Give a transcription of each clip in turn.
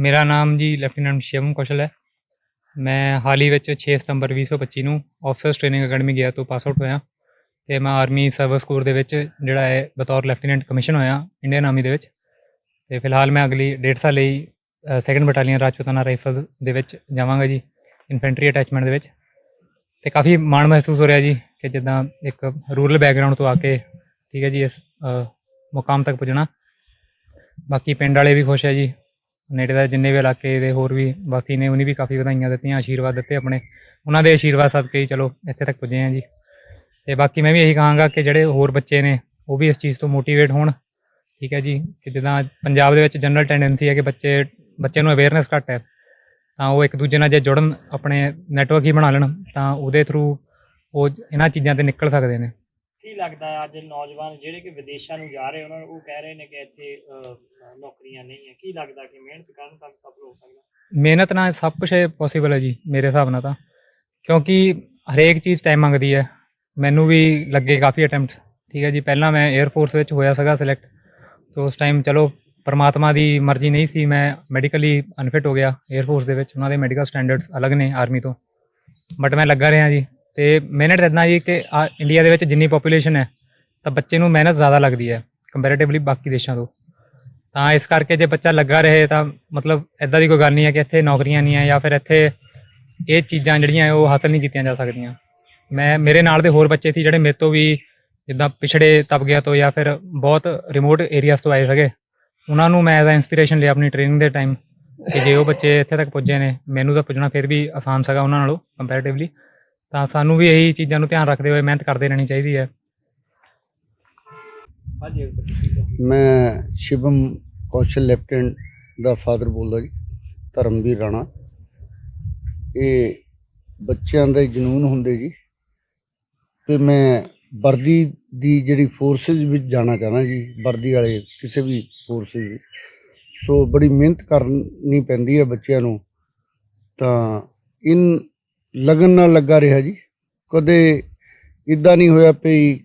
ਮੇਰਾ ਨਾਮ ਜੀ ਲੈਫਟੀਨੈਂਟ ਸ਼ਿਵਮ ਕੌਸ਼ਲ ਹੈ। ਮੈਂ ਹਾਲ ਹੀ ਵਿੱਚ 6 ਸਤੰਬਰ 2025 ਨੂੰ ਆਫਸਰਸ ਟ੍ਰੇਨਿੰਗ ਅਕੈਡਮੀ ਗਿਆ ਤੋਂ ਪਾਸ ਆਊਟ ਹੋਇਆ। ਤੇ ਮੈਂ ਆਰਮੀ ਸਰਵਿਸ ਕੋਰ ਦੇ ਵਿੱਚ ਜਿਹੜਾ ਹੈ ਬਤੌਰ ਲੈਫਟੀਨੈਂਟ ਕਮਿਸ਼ਨ ਹੋਇਆ ਇੰਡੀਅਨ ਆਰਮੀ ਦੇ ਵਿੱਚ। ਤੇ ਫਿਲਹਾਲ ਮੈਂ ਅਗਲੀ ਡੇਢ ਸਾਲ ਲਈ ਸੈਕੰਡ ਬਟਾਲੀਅਨ ਰਾਜਪੂਤਾਨਾ ਰਾਈਫਲ ਦੇ ਵਿੱਚ ਜਾਵਾਂਗਾ ਜੀ ਇਨਫੈਂਟਰੀ ਅਟੈਚਮੈਂਟ ਦੇ ਵਿੱਚ। ਤੇ ਕਾਫੀ ਮਾਣ ਮਹਿਸੂਸ ਹੋ ਰਿਹਾ ਜੀ ਕਿ ਜਿੱਦਾਂ ਇੱਕ ਰੂਰਲ ਬੈਕਗ੍ਰਾਉਂਡ ਤੋਂ ਆ ਕੇ ਠੀਕ ਹੈ ਜੀ ਇਸ ਮੁਕਾਮ ਤੱਕ ਪੁੱਜਣਾ। ਬਾਕੀ ਪਿੰਡ ਵਾਲੇ ਵੀ ਖੁਸ਼ ਹੈ ਜੀ। ਨੇੜੇ ਦਾ ਜਿੰਨੇ ਵੀ ਇਲਾਕੇ ਦੇ ਹੋਰ ਵੀ ਵਾਸੀ ਨੇ, ਉਹਨੇ ਵੀ ਕਾਫੀ ਵਧਾਈਆਂ ਦਿੱਤੀਆਂ, ਆਸ਼ੀਰਵਾਦ ਦਿੱਤੇ ਆਪਣੇ। ਉਹਨਾਂ ਦੇ ਆਸ਼ੀਰਵਾਦ ਸਦਕੇ ਹੀ ਚਲੋ ਇੱਥੇ ਤੱਕ ਪੁੱਜੇ ਹਾਂ ਜੀ। ਤੇ ਬਾਕੀ ਮੈਂ ਵੀ ਇਹੀ ਕਹਾਂਗਾ ਕਿ ਜਿਹੜੇ ਹੋਰ ਬੱਚੇ ਨੇ, ਉਹ ਵੀ ਇਸ ਚੀਜ਼ ਤੋਂ ਮੋਟੀਵੇਟ ਹੋਣ। ਠੀਕ ਹੈ ਜੀ, ਕਿ ਜਿੱਦਾਂ ਪੰਜਾਬ ਦੇ ਵਿੱਚ ਜਨਰਲ ਟੈਂਡੈਂਸੀ ਹੈ ਕਿ ਬੱਚੇ ਬੱਚੇ ਨੂੰ ਅਵੇਅਰਨੈਸ ਘੱਟ ਹੈ, ਤਾਂ ਉਹ ਇੱਕ ਦੂਜੇ ਨਾਲ ਜੇ ਜੁੜਨ, ਆਪਣੇ ਨੈਟਵਰਕ ਹੀ ਬਣਾ ਲੈਣ, ਤਾਂ ਉਹਦੇ ਥਰੂ ਉਹ ਇਹਨਾਂ ਚੀਜ਼ਾਂ ਤੇ ਨਿਕਲ ਸਕਦੇ ਨੇ। ਕੀ ਲੱਗਦਾ ਹੈ ਅੱਜ ਨੌਜਵਾਨ ਜਿਹੜੇ ਕਿ ਵਿਦੇਸ਼ਾਂ ਨੂੰ ਜਾ ਰਹੇ ਉਹਨਾਂ ਨੂੰ ਉਹ ਕਹਿ ਰਹੇ ਨੇ ਕਿ ਇੱਥੇ ਅਹ, ਨੌਕਰੀਆਂ ਨਹੀਂ ਹੈ। ਕੀ ਲੱਗਦਾ ਕਿ ਮਿਹਨਤ ਕਰਨ ਤਾਂ ਸਫਲ ਹੋ ਸਕਦਾ? ਮਿਹਨਤ ਨਾਲ ਸਭ ਕੁਝ ਪੋਸੀਬਲ ਹੈ ਜੀ ਮੇਰੇ ਹਿਸਾਬ ਨਾਲ ਤਾਂ। ਕਿਉਂਕਿ ਹਰੇਕ ਚੀਜ਼ ਟਾਈਮ ਮੰਗਦੀ ਹੈ। ਮੈਨੂੰ ਵੀ ਲੱਗੇ ਕਾਫੀ ਅਟੈਂਪਟਸ ਠੀਕ ਹੈ ਜੀ ਪਹਿਲਾਂ ਮੈਂ 에ਅਰ ਫੋਰਸ ਵਿੱਚ ਹੋਇਆ ਸੀਗਾ ਸਿਲੈਕਟ ਤੇ ਉਸ ਟਾਈਮ ਚਲੋ ਪਰਮਾਤਮਾ ਦੀ ਮਰਜ਼ੀ ਨਹੀਂ ਸੀ ਮੈਂ ਮੈਡੀਕਲੀ ਅਨਫਿਟ ਹੋ ਗਿਆ 에ਅਰ ਫੋਰਸ ਦੇ ਵਿੱਚ। ਉਹਨਾਂ ਦੇ ਮੈਡੀਕਲ ਸਟੈਂਡਰਡਸ ਅਲੱਗ ਨੇ ਆਰਮੀ ਤੋਂ। ਬਟ ਮੈਂ ਲੱਗਾ ਰਿਹਾ ਜੀ। ਤੇ ਮਿਹਨਤ ਇਦਾਂ ਜੀ ਕਿ ਆ ਇੰਡੀਆ ਦੇ ਵਿੱਚ ਜਿੰਨੀ ਪੋਪੂਲੇਸ਼ਨ ਹੈ, ਤਾਂ ਬੱਚੇ ਨੂੰ ਮਿਹਨਤ ਜ਼ਿਆਦਾ ਲੱਗਦੀ ਹੈ ਕੰਪੈਰੀਟਿਵਲੀ ਬਾਕੀ ਦੇਸ਼ਾਂ ਤੋਂ। ਤਾਂ ਇਸ ਕਰਕੇ ਜੇ ਬੱਚਾ ਲੱਗਾ ਰਹੇ ਤਾਂ ਮਤਲਬ ਇਦਾਂ ਦੀ ਕੋਈ ਗੱਲ ਨਹੀਂ ਹੈ ਕਿ ਇੱਥੇ ਨੌਕਰੀਆਂ ਨਹੀਂ ਹੈ ਜਾਂ ਫਿਰ ਇੱਥੇ ਇਹ ਚੀਜ਼ਾਂ ਜਿਹੜੀਆਂ ਉਹ ਹਾਸਲ ਨਹੀਂ ਕੀਤੀਆਂ ਜਾ ਸਕਦੀਆਂ। ਮੈਂ, ਮੇਰੇ ਨਾਲ ਦੇ ਹੋਰ ਬੱਚੇ ਸੀ ਜਿਹੜੇ ਮੇਰੇ ਤੋਂ ਵੀ ਜਿੱਦਾਂ ਪਿਛੜੇ ਤਬਕਿਆਂ ਤੋਂ ਜਾਂ ਫਿਰ ਬਹੁਤ ਰਿਮੋਟ ਏਰੀਆਜ਼ ਤੋਂ ਆਏ ਸੀਗੇ। ਉਹਨਾਂ ਨੂੰ ਮੈਂ ਐਜ਼ ਅ ਇਨਸਪੀਰੇਸ਼ਨ ਲਿਆ ਆਪਣੀ ਟ੍ਰੇਨਿੰਗ ਦੇ ਟਾਈਮ ਕਿ ਜੇ ਉਹ ਬੱਚੇ ਇੱਥੇ ਤੱਕ ਪੁੱਜੇ ਨੇ, ਮੈਨੂੰ ਤਾਂ ਪੁੱਜਣਾ ਫਿਰ ਵੀ ਆਸਾਨ ਸੀਗਾ ਉਹਨਾਂ ਨਾਲੋਂ ਕੰਪੈਰੀਟਿਵਲੀ ਤਾਂ ਸਾਨੂੰ ਵੀ ਇਹੀ ਚੀਜ਼ਾਂ ਨੂੰ ਧਿਆਨ ਰੱਖਦੇ ਹੋਏ ਮਿਹਨਤ ਕਰਦੇ ਰਹਿਣੀ ਚਾਹੀਦੀ ਹੈ। ਹਾਂਜੀ। ਮੈਂ ਸ਼ਿਵਮ ਕੌਸ਼ਲ ਲੈਫਟੀਨੈਂਟ ਦਾ ਫਾਦਰ ਬੋਲਦਾ ਜੀ ਧਰਮਵੀਰ ਰਾਣਾ। ਇਹ ਬੱਚਿਆਂ ਦੇ ਜਨੂਨ ਹੁੰਦੇ ਜੀ। ਤੇ ਮੈਂ ਵਰਦੀ ਦੀ ਜਿਹੜੀ ਫੋਰਸਿਸ ਵਿੱਚ ਜਾਣਾ ਚਾਹਣਾ ਜੀ ਵਰਦੀ ਵਾਲੇ ਕਿਸੇ ਵੀ ਫੋਰਸਿਸ ਵਿੱਚ। ਸੋ ਬੜੀ ਮਿਹਨਤ ਕਰਨੀ ਪੈਂਦੀ ਹੈ ਬੱਚਿਆਂ ਨੂੰ। ਤਾਂ ਇਨ ਲਗਨ ਨਾਲ ਲੱਗਾ ਰਿਹਾ ਜੀ। ਕਦੇ ਇਦਾਂ ਨਹੀਂ ਹੋਇਆ ਪਈ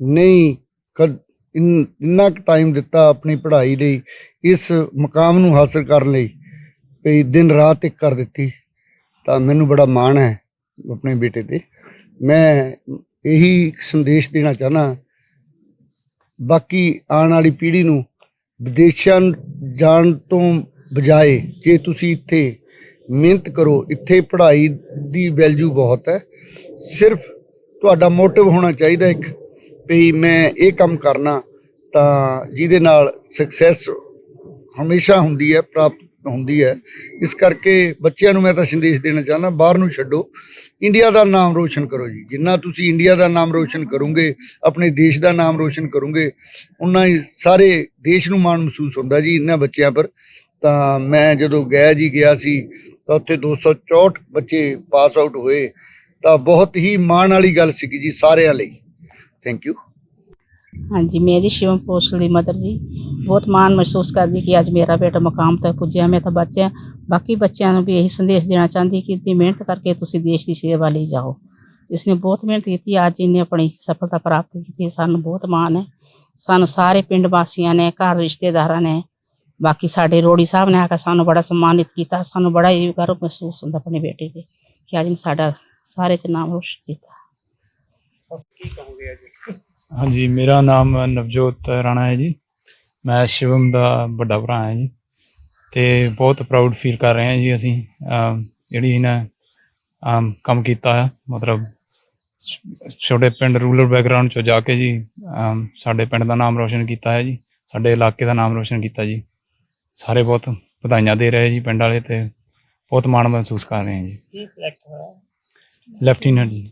ਨਹੀਂ ਕਦ ਇੰਨਾ ਕੁ ਟਾਈਮ ਦਿੱਤਾ ਆਪਣੀ ਪੜ੍ਹਾਈ ਲਈ, ਇਸ ਮੁਕਾਮ ਨੂੰ ਹਾਸਲ ਕਰਨ ਲਈ ਵੀ ਦਿਨ ਰਾਤ ਇੱਕ ਕਰ ਦਿੱਤੀ। ਤਾਂ ਮੈਨੂੰ ਬੜਾ ਮਾਣ ਹੈ ਆਪਣੇ ਬੇਟੇ ਤੇ। ਮੈਂ ਇਹੀ ਇੱਕ ਸੰਦੇਸ਼ ਦੇਣਾ ਚਾਹਨਾ ਬਾਕੀ ਆਉਣ ਵਾਲੀ ਪੀੜ੍ਹੀ ਨੂੰ ਵਿਦੇਸ਼ਾਂ ਜਾਣ ਤੋਂ ਬਜਾਏ ਜੇ ਤੁਸੀਂ ਇੱਥੇ ਮਿਹਨਤ ਕਰੋ। ਇੱਥੇ ਪੜ੍ਹਾਈ ਦੀ ਵੈਲਿਊ ਬਹੁਤ ਹੈ। ਸਿਰਫ ਤੁਹਾਡਾ ਮੋਟਿਵ ਹੋਣਾ ਚਾਹੀਦਾ ਇੱਕ, ਵੀ ਮੈਂ ਇਹ ਕੰਮ ਕਰਨਾ, ਤਾਂ ਜਿਹਦੇ ਨਾਲ ਸਕਸੈਸ ਹਮੇਸ਼ਾ ਹੁੰਦੀ ਹੈ, ਪ੍ਰਾਪਤ ਹੁੰਦੀ ਹੈ। ਇਸ ਕਰਕੇ ਬੱਚਿਆਂ ਨੂੰ ਮੈਂ ਤਾਂ ਸੰਦੇਸ਼ ਦੇਣਾ ਚਾਹੁੰਦਾ, ਬਾਹਰ ਨੂੰ ਛੱਡੋ। ਇੰਡੀਆ ਦਾ ਨਾਮ ਰੋਸ਼ਨ ਕਰੋ ਜੀ। ਜਿੰਨਾ ਤੁਸੀਂ ਇੰਡੀਆ ਦਾ ਨਾਮ ਰੋਸ਼ਨ ਕਰੋਗੇ, ਆਪਣੇ ਦੇਸ਼ ਦਾ ਨਾਮ ਰੋਸ਼ਨ ਕਰੋਗੇ, ਉਨਾ ਹੀ ਸਾਰੇ ਦੇਸ਼ ਨੂੰ ਮਾਣ ਮਹਿਸੂਸ ਹੁੰਦਾ ਜੀ ਇਹਨਾਂ ਬੱਚਿਆਂ ਪਰ। ਤਾਂ ਮੈਂ ਜਦੋਂ ਗਿਆ ਜੀ, ਗਿਆ ਸੀ ਤਾਂ ਉੱਥੇ 264 ਬੱਚੇ ਪਾਸ ਆਊਟ ਹੋਏ, ਤਾਂ ਬਹੁਤ ਹੀ ਮਾਣ ਵਾਲੀ ਗੱਲ ਸੀਗੀ ਜੀ ਸਾਰਿਆਂ ਲਈ। ਥੈਂਕ ਯੂ ਹਾਂਜੀ ਮੈਂ ਜੀ ਸ਼ਿਵਮ ਪੋਸਲ ਦੀ ਮਦਰ ਜੀ, ਬਹੁਤ ਮਾਣ ਮਹਿਸੂਸ ਕਰਦੀ ਕਿ ਅੱਜ ਮੇਰਾ ਬੇਟਾ ਮਕਾਮ ਤੱਕ ਪੁੱਜਿਆ, ਮੈਂ ਤਾਂ ਬੱਚਿਆਂ ਬਾਕੀ ਬੱਚਿਆਂ ਨੂੰ ਵੀ ਇਹੀ ਸੰਦੇਸ਼ ਦੇਣਾ ਚਾਹੁੰਦੀ ਕਿ ਇਤਨੀ ਮਿਹਨਤ ਕਰਕੇ ਤੁਸੀਂ ਦੇਸ਼ ਦੀ ਸੇਵਾ ਲਈ ਜਾਓ। ਇਸਨੇ ਬਹੁਤ ਮਿਹਨਤ ਕੀਤੀ, ਅੱਜ ਇਹਨੇ ਆਪਣੀ ਸਫਲਤਾ ਪ੍ਰਾਪਤ ਕੀਤੀ। ਸਾਨੂੰ ਬਹੁਤ ਮਾਣ ਹੈ। ਸਾਨੂੰ ਸਾਰੇ ਪਿੰਡ ਵਾਸੀਆਂ ਨੇ, ਘਰ ਰਿਸ਼ਤੇਦਾਰਾਂ ਨੇ ਬਾਕੀ ਸਾਡੇ ਰੋੜੀ ਸਾਹਿਬ ਨੇ ਆ ਕੇ ਸਾਨੂੰ ਬੜਾ ਸਨਮਾਨਿਤ ਕੀਤਾ ਸਾਨੂੰ ਬੜਾ ਹੀ ਗਰਵ ਮਹਿਸੂਸ ਹੁੰਦਾ ਆਪਣੇ ਬੇਟੇ ਤੇ ਕਿ ਅੱਜ ਸਾਡਾ ਸਾਰੇ ਚ ਨਾਮ ਰੋਸ਼ਨ ਕੀਤਾ। ਕੀ ਕਹੋਗੇ ਅੱਜ? ਹਾਂਜੀ ਮੇਰਾ ਨਾਮ ਨਵਜੋਤ ਰਾਣਾ ਹੈ ਜੀ। ਮੈਂ ਸ਼ਿਵਮ ਦਾ ਵੱਡਾ ਭਰਾ ਹਾਂ ਜੀ। ਤੇ ਬਹੁਤ ਪ੍ਰਾਊਡ ਫੀਲ ਕਰ ਰਹੇ ਹਾਂ ਜੀ ਅਸੀਂ ਜਿਹੜੀ ਇਹਨਾਂ ਕੰਮ ਕੀਤਾ ਹੈ ਮਤਲਬ ਛੋਟੇ ਪਿੰਡ ਰੂਰਲ ਬੈਕਗ੍ਰਾਉਂਡ ਚੋਂ ਜਾ ਕੇ ਜੀ ਸਾਡੇ ਪਿੰਡ ਦਾ ਨਾਮ ਰੋਸ਼ਨ ਕੀਤਾ ਹੈ ਜੀ। ਸਾਡੇ ਇਲਾਕੇ ਦਾ ਨਾਮ ਰੋਸ਼ਨ ਕੀਤਾ ਜੀ। ਸਾਰੇ ਬਹੁਤ ਵਧਾਈਆਂ ਦੇ ਰਹੇ ਜੀ ਪਿੰਡ ਵਾਲੇ ਤੇ ਬਹੁਤ ਮਾਣ ਮਹਿਸੂਸ ਕਰ ਰਹੇ ਹਾਂ ਜੀ। ਕੀ ਸਿਲੈਕਟ ਹੋਇਆ? ਲੈਫਟੀਨੈਂਟ ਜੀ।